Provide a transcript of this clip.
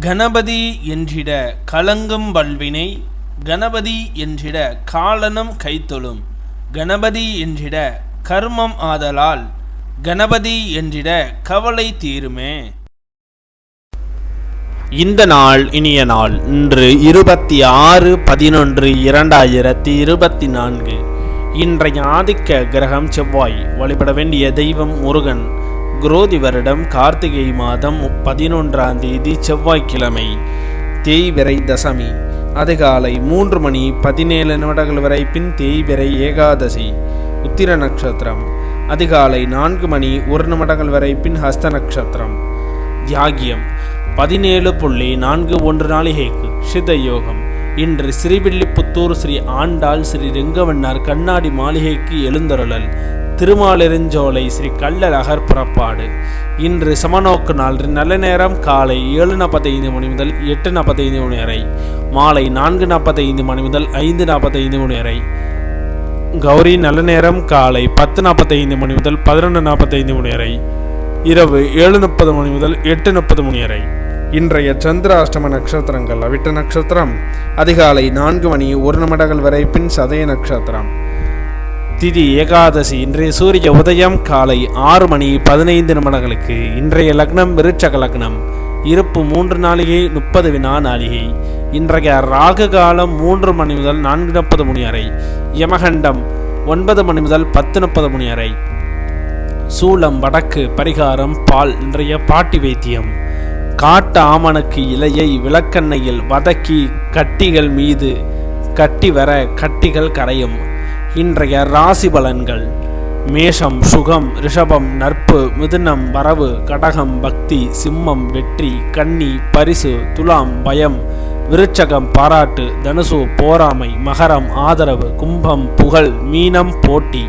கணபதி என்றிட கலங்கும் வல்வினை கணபதி என்றிட காலனும் கைத்தொழும் கணபதி என்றிட கர்மம் ஆதலால் கணபதி என்றிட கவலை தீருமே. இந்த நாள் இனிய நாள் இன்று இருபத்தி ஆறு பதினொன்று இரண்டாயிரத்தி இருபத்தி நான்கு. இன்றைய ஆதிக்க கிரகம் செவ்வாய் வழிபட வேண்டிய தெய்வம் முருகன். குரோதி வருடம் கார்த்திகை மாதம் பதினொன்றாம் தேதி செவ்வாய்க்கிழமை தேய்பிறை தசமி. அதிகாலை மூன்று மணி பதினேழு நிமிடங்கள் வரை பின் தேய்பிறை ஏகாதசி உத்திர நட்சத்திரம். அதிகாலை நான்கு மணி ஒரு நிமிடங்கள் வரை பின் ஹஸ்த நட்சத்திரம். தியாகியம் பதினேழு புள்ளி நான்கு ஒன்று நாளிகைக்கு சித யோகம் இன்று ஸ்ரீவில்லிபுத்தூர் ஸ்ரீ ஆண்டாள் ஸ்ரீ ரெங்கவண்ணார் கண்ணாடி மாளிகைக்கு எழுந்தருளல். திருமாலிருஞ்சோலை ஸ்ரீ கள்ளழகர் புறப்பாடு. இன்று சமநோக்கு நாள் நல்ல நேரம் காலை ஏழு நாற்பத்தைந்து மணி முதல் எட்டு நாற்பத்தைந்து மணி வரை. மாலை நான்கு நாற்பத்தைந்து மணி முதல் ஐந்து நாற்பத்தைந்து மணி வரை. கௌரி நல்ல நேரம் காலை பத்து நாற்பத்தைந்து மணி முதல் பதினொன்று நாற்பத்தைந்து மணி வரை. இரவு ஏழு முப்பது மணி முதல் எட்டு முப்பது மணி வரை. இன்றைய சந்திராஷ்டம நட்சத்திரங்கள் அவிட்ட நட்சத்திரம். அதிகாலை நான்கு மணி ஒரு நிமிடங்கள் வரை பின் சதய நட்சத்திரம். திதி ஏகாதசி இன்றைய சூரிய உதயம் காலை ஆறு மணி பதினைந்து நிமிடங்களுக்கு. இன்றைய லக்னம் விருட்சக லக்னம். இருப்பு மூன்று நாளிகை முப்பது வினா நாளிகை. இன்றைய ராகு காலம் மூன்று மணி முதல் நான்கு முப்பது மணி வரை. யமகண்டம் ஒன்பது மணி முதல் பத்து முப்பது மணி வரை. சூளம் வடக்கு பரிகாரம் பால் இன்றைய பாட்டி வைத்தியம். காட்டு ஆமணக்கு இலையை விளக்கண்ணையில் வதக்கி கட்டிகள் மீது கட்டி வர கட்டிகள் கரையும். இன்றைய ராசி பலன்கள். மேஷம் சுகம் ரிஷபம் நட்பு மிதுனம் வரவு கடகம் பக்தி சிம்மம் வெற்றி கன்னி பரிசு துலாம் பயம் விருச்சகம் பாராட்டு தனுசு போராமை மகரம் ஆதரவு கும்பம் புகழ் மீனம் போட்டி.